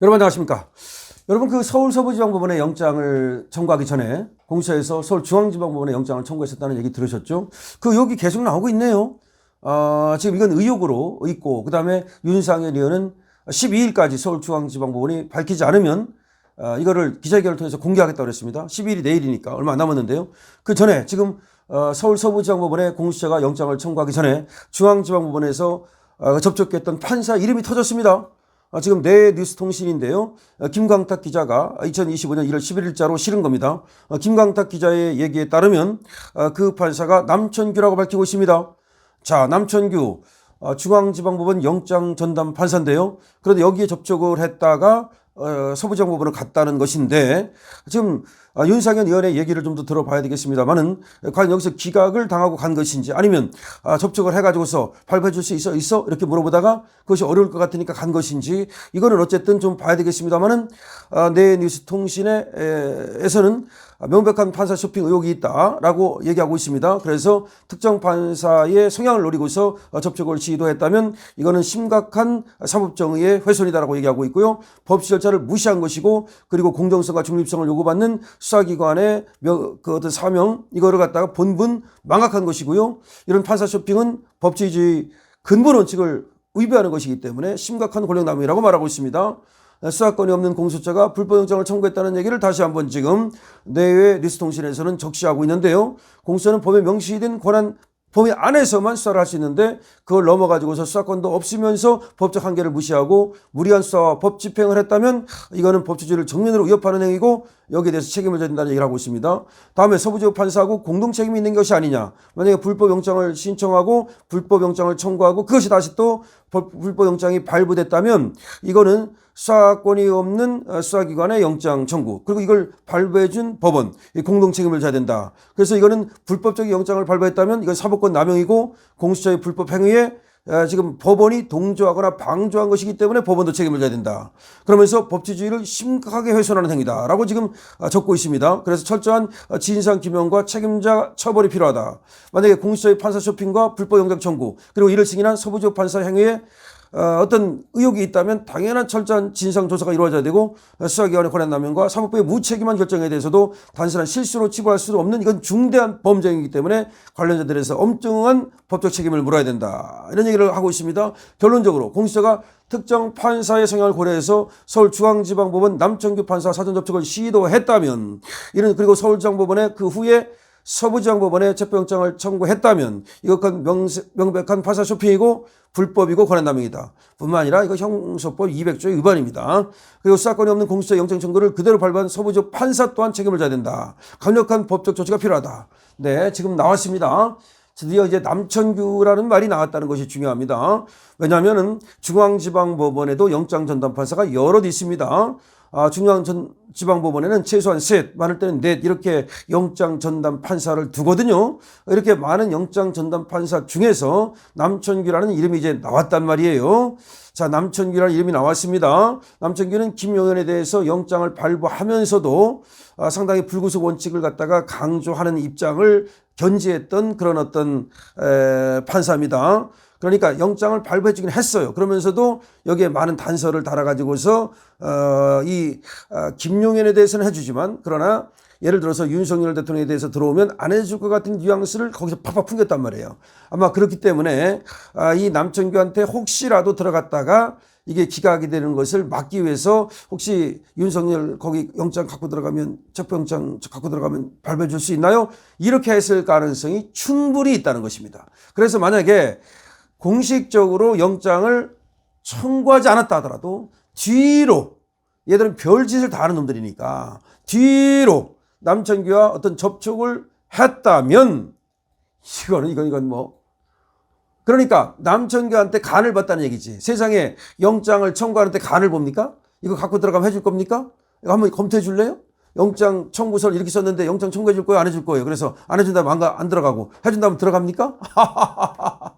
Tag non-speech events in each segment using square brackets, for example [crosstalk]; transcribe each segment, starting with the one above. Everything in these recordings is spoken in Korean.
여러분 안녕하십니까? 여러분 그 서울 서부지방법원에 영장을 청구하기 전에 공수처에서 서울 중앙지방법원에 영장을 청구했었다는 얘기 들으셨죠? 그 의혹이 계속 나오고 있네요. 아, 지금 이건 의혹으로 있고 그다음에 윤상현 의원은 12일까지 서울중앙지방법원이 밝히지 않으면 아, 이거를 기자회견을 통해서 공개하겠다고 그랬습니다. 12일이 내일이니까 얼마 안 남았는데요. 그 전에 지금 어, 서울 서부지방법원에 공수처가 영장을 청구하기 전에 중앙지방법원에서 어, 접촉했던 판사 이름이 터졌습니다. 아, 지금 내 뉴스 통신인데요. 어, 김광탁 기자가 2025년 1월 11일자로 실은 겁니다. 어, 김광탁 기자의 얘기에 따르면 어, 그 판사가 남천규라고 밝히고 있습니다. 자, 남천규 어, 중앙지방법원 영장 전담 판사인데요. 그런데 여기에 접촉을 했다가 어, 서부지방법원을 갔다는 것인데 지금 아, 윤상현 의원의 얘기를 좀 더 들어봐야 되겠습니다만은 과연 여기서 기각을 당하고 간 것인지 아니면 아, 접촉을 해가지고서 발표해 줄 수 있어 있어? 이렇게 물어보다가 그것이 어려울 것 같으니까 간 것인지 이거는 어쨌든 좀 봐야 되겠습니다만은 아, 내 뉴스 통신에서는 명백한 판사 쇼핑 의혹이 있다라고 얘기하고 있습니다. 그래서 특정 판사의 성향을 노리고서 어, 접촉을 시도했다면 이거는 심각한 사법정의의 훼손이다라고 얘기하고 있고요. 법시 절차를 무시한 것이고 그리고 공정성과 중립성을 요구받는 수사기관의 명- 그 어떤 사명 이거를 갖다가 본분 망각한 것이고요. 이런 판사 쇼핑은 법치주의 근본 원칙을 위배하는 것이기 때문에 심각한 권력남용이라고 말하고 있습니다. 수사권이 없는 공수처가 불법영장을 청구했다는 얘기를 다시 한번 지금 내외 뉴스통신에서는 적시하고 있는데요. 공수처는 법에 명시된 권한 범위 안에서만 수사를 할 수 있는데 그걸 넘어가지고서 수사권도 없으면서 법적 한계를 무시하고 무리한 수사와 법 집행을 했다면 이거는 법치주의를 정면으로 위협하는 행위고 여기에 대해서 책임을 져야 된다는 얘기를 하고 있습니다. 다음에 서부지법 판사하고 공동 책임이 있는 것이 아니냐. 만약에 불법 영장을 신청하고 불법 영장을 청구하고 그것이 다시 또 법- 불법영장이 발부됐다면 이거는 수사권이 없는 어, 수사기관의 영장 청구 그리고 이걸 발부해준 법원 이 공동 책임을 져야 된다. 그래서 이거는 불법적인 영장을 발부했다면 이건 사법권 남용이고 공수처의 불법 행위에 어, 지금 법원이 동조하거나 방조한 것이기 때문에 법원도 책임을 져야 된다. 그러면서 법치주의를 심각하게 훼손하는 행위다라고 지금 어, 적고 있습니다. 그래서 철저한 어, 진상 규명과 책임자 처벌이 필요하다. 만약에 공수처의 판사 쇼핑과 불법 영장 청구 그리고 이를 승인한 서부지법 판사 행위에 어, 어떤 의혹이 있다면 당연한 철저한 진상 조사가 이루어져야 되고 어, 수사기관의 권한 남용과 사법부의 무책임한 결정에 대해서도 단순한 실수로 치부할 수 없는 이건 중대한 범죄이기 때문에 관련자들에서 엄중한 법적 책임을 물어야 된다 이런 얘기를 하고 있습니다. 결론적으로 공수처가 특정 판사의 성향을 고려해서 서울중앙지방법원 남천규 판사 사전 접촉을 시도했다면 이는 그리고 서울지방법원의 그 후에 서부지방법원에 체포영장을 청구했다면 이것은 명백한 판사 쇼핑이고 불법이고 권한남용이다. 뿐만 아니라 이거 형소법 200조의 위반입니다. 그리고 수사권이 없는 공수처 영장 청구를 그대로 발부한 서부지법 판사 또한 책임을 져야 된다. 강력한 법적 조치가 필요하다. 네, 지금 나왔습니다. 드디어 이제 남천규라는 말이 나왔다는 것이 중요합니다. 왜냐하면은 중앙지방법원에도 영장 전담 판사가 여럿 있습니다. 아, 중앙지방법원에는 최소한 셋, 많을 때는 넷 이렇게 영장 전담 판사를 두거든요. 이렇게 많은 영장 전담 판사 중에서 남천규라는 이름이 이제 나왔단 말이에요. 자, 남천규라는 이름이 나왔습니다. 남천규는 김용현에 대해서 영장을 발부하면서도 아, 상당히 불구속 원칙을 갖다가 강조하는 입장을 견지했던 그런 어떤 에, 판사입니다. 그러니까 영장을 발부해주긴 했어요. 그러면서도 여기에 많은 단서를 달아가지고서 어, 이 어, 김용현에 대해서는 해주지만 그러나 예를 들어서 윤석열 대통령에 대해서 들어오면 안 해줄 것 같은 뉘앙스를 거기서 팍팍 풍겼단 말이에요. 아마 그렇기 때문에 아, 이 남천규한테 혹시라도 들어갔다가 이게 기각이 되는 것을 막기 위해서 혹시 윤석열 거기 영장 갖고 들어가면 체포영장 갖고 들어가면 발부해 줄 수 있나요? 이렇게 했을 가능성이 충분히 있다는 것입니다. 그래서 만약에 공식적으로 영장을 청구하지 않았다 하더라도 뒤로 얘들은 별짓을 다 하는 놈들이니까 뒤로 남천규와 어떤 접촉을 했다면 이거는 이건 이건 뭐 그러니까 남천규한테 간을 봤다는 얘기지. 세상에 영장을 청구하는데 간을 봅니까? 이거 갖고 들어가면 해줄 겁니까? 이거 한번 검토해 줄래요? 영장 청구서를 이렇게 썼는데 영장 청구해 줄 거예요? 안 해줄 거예요? 그래서 안 해준다면 안, 가, 안 들어가고 해준다면 들어갑니까? [laughs]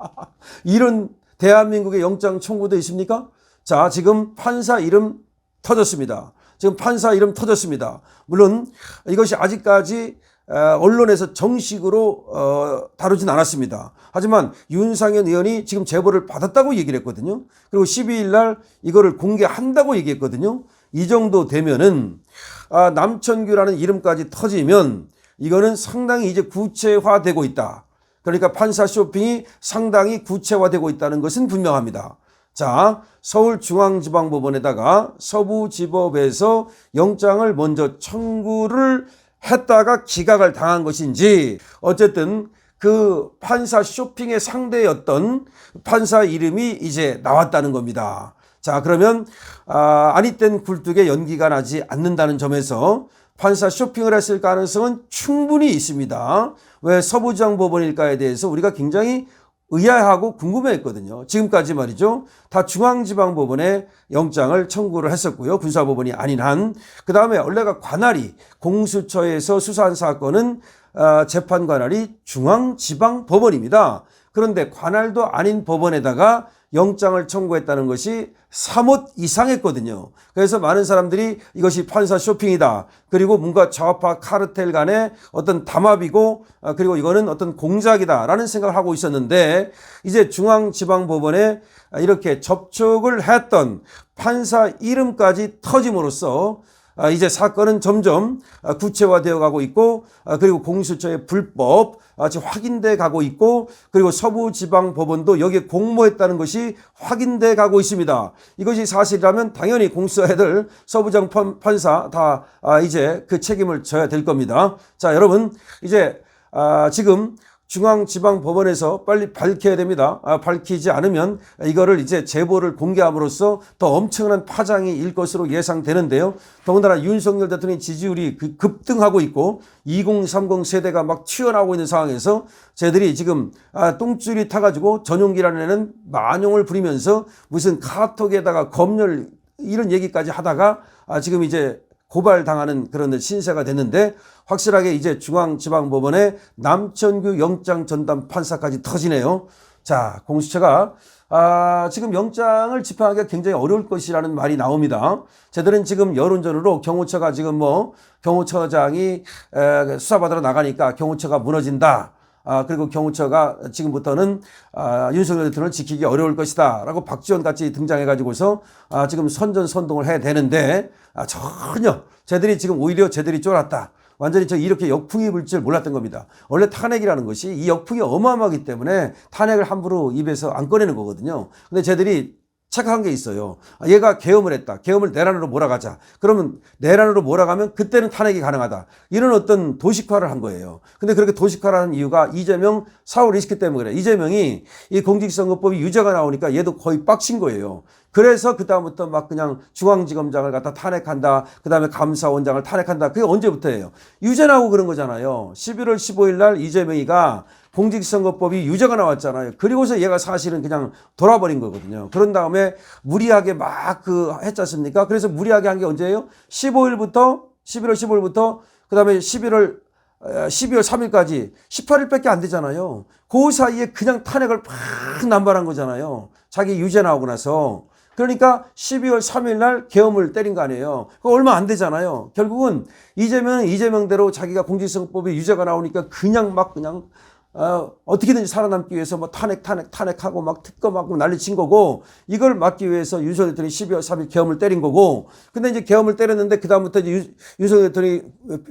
이런 대한민국의 영장 청구도 있습니까? 자, 지금 판사 이름 터졌습니다. 지금 판사 이름 터졌습니다. 물론 이것이 아직까지 에, 언론에서 정식으로 어, 다루진 않았습니다. 하지만 윤상현 의원이 지금 제보를 받았다고 얘기를 했거든요. 그리고 12일 날 이거를 공개한다고 얘기했거든요. 이 정도 되면은 아, 남천규라는 이름까지 터지면 이거는 상당히 이제 구체화되고 있다. 그러니까 판사 쇼핑이 상당히 구체화되고 있다는 것은 분명합니다. 자, 서울중앙지방법원에다가 서부지법에서 영장을 먼저 청구를 했다가 기각을 당한 것인지 어쨌든 그 판사 쇼핑의 상대였던 판사 이름이 이제 나왔다는 겁니다. 자, 그러면 아, 아니땐 굴뚝에 연기가 나지 않는다는 점에서 판사 쇼핑을 했을 가능성은 충분히 있습니다. 왜 서부지방법원일까에 대해서 우리가 굉장히 의아해하고 궁금해했거든요. 지금까지 말이죠. 다 중앙지방법원에 영장을 청구를 했었고요. 군사법원이 아닌 한. 그 다음에 원래가 관할이 공수처에서 수사한 사건은 어, 재판 관할이 중앙지방법원입니다. 그런데 관할도 아닌 법원에다가 영장을 청구했다는 것이 3호 이상했거든요. 그래서 많은 사람들이 이것이 판사 쇼핑이다. 그리고 뭔가 좌파 카르텔 간의 어떤 담합이고 아, 그리고 이거는 어떤 공작이다라는 생각을 하고 있었는데 이제 중앙지방법원에 이렇게 접촉을 했던 판사 이름까지 터짐으로써 아, 이제 사건은 점점 아, 구체화되어 가고 있고 아, 그리고 공수처의 불법 아, 확인돼 가고 있고 그리고 서부지방법원도 여기에 공모했다는 것이 확인돼 가고 있습니다. 이것이 사실이라면 당연히 공수처 애들 서부장 판- 판사 다 아, 이제 그 책임을 져야 될 겁니다. 자 여러분 이제 아, 지금 중앙지방법원에서 빨리 밝혀야 됩니다. 아, 밝히지 않으면 이거를 이제 제보를 공개함으로써 더 엄청난 파장이 일 것으로 예상되는데요. 더군다나 윤석열 대통령 지지율이 그- 급등하고 있고 2030 세대가 막 튀어나오고 있는 상황에서 쟤들이 지금 아, 똥줄이 타가지고 전용기라는 애는 만용을 부리면서 무슨 카톡에다가 검열 이런 얘기까지 하다가 아, 지금 이제 고발당하는 그런 신세가 됐는데 확실하게 이제 중앙지방법원에 남천규 영장 전담 판사까지 터지네요. 자, 공수처가 아, 지금 영장을 집행하기가 굉장히 어려울 것이라는 말이 나옵니다. 저들은 지금 여론전으로 경호처가 지금 뭐 경호처장이 에, 수사받으러 나가니까 경호처가 무너진다. 아, 그리고 경호처가 지금부터는 아, 윤석열 대통령을 지키기 어려울 것이다. 라고 박지원 같이 등장해가지고서 아, 지금 선전선동을 해야 되는데 아, 전혀 쟤들이 지금 오히려 쟤들이 쫄았다. 완전히 저 이렇게 역풍이 불 줄 몰랐던 겁니다. 원래 탄핵이라는 것이 이 역풍이 어마어마하기 때문에 탄핵을 함부로 입에서 안 꺼내는 거거든요. 근데 쟤들이 착각한 게 있어요. 아, 얘가 계엄을 했다. 계엄을 내란으로 몰아가자. 그러면 내란으로 몰아가면 그때는 탄핵이 가능하다. 이런 어떤 도식화를 한 거예요. 근데 그렇게 도식화를 한 이유가 이재명 사후 리스크 때문에 그래. 이재명이 이 공직선거법이 유죄가 나오니까 얘도 거의 빡친 거예요. 그래서 그다음부터 막 그냥 중앙지검장을 갖다 탄핵한다. 그 다음에 감사원장을 탄핵한다. 그게 언제부터예요? 유죄 나오고 그런 거잖아요. 11월 15일 날 이재명이가 공직선거법이 유죄가 나왔잖아요. 그리고서 얘가 사실은 그냥 돌아버린 거거든요. 그런 다음에 무리하게 막 그 했지 않습니까? 그래서 무리하게 한 게 언제예요? 15일부터 11월 15일부터 그 다음에 11월 12월 3일까지 18일밖에 안 되잖아요. 그 사이에 그냥 탄핵을 팍 남발한 거잖아요. 자기 유죄 나오고 나서. 그러니까 12월 3일 날 계엄을 때린 거 아니에요. 그거 얼마 안 되잖아요. 결국은 이재명은 이재명대로 자기가 공직선거법에 유죄가 나오니까 그냥 막 그냥 어, 어떻게든지 살아남기 위해서 뭐 탄핵, 탄핵, 탄핵하고 막 특검하고 난리 친 거고 이걸 막기 위해서 윤석열 대통령이 12월 3일 계엄을 때린 거고 근데 이제 계엄을 때렸는데 그다음부터 이제 유- 윤석열 대통령이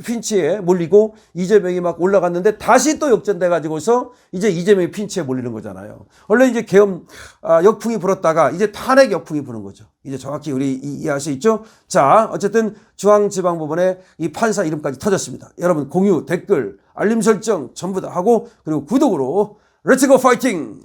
핀치에 몰리고 이재명이 막 올라갔는데 다시 또 역전돼 가지고서 이제 이재명이 핀치에 몰리는 거잖아요. 원래 이제 계엄 아, 역풍이 불었다가 이제 탄핵 역풍이 부는 거죠. 이제 정확히 우리 이- 이해할 수 있죠? 자, 어쨌든 중앙지방법원에 이 판사 이름까지 터졌습니다. 여러분 공유, 댓글, 알림 설정 전부 다 하고 그리고 구독으로 렛츠고 파이팅!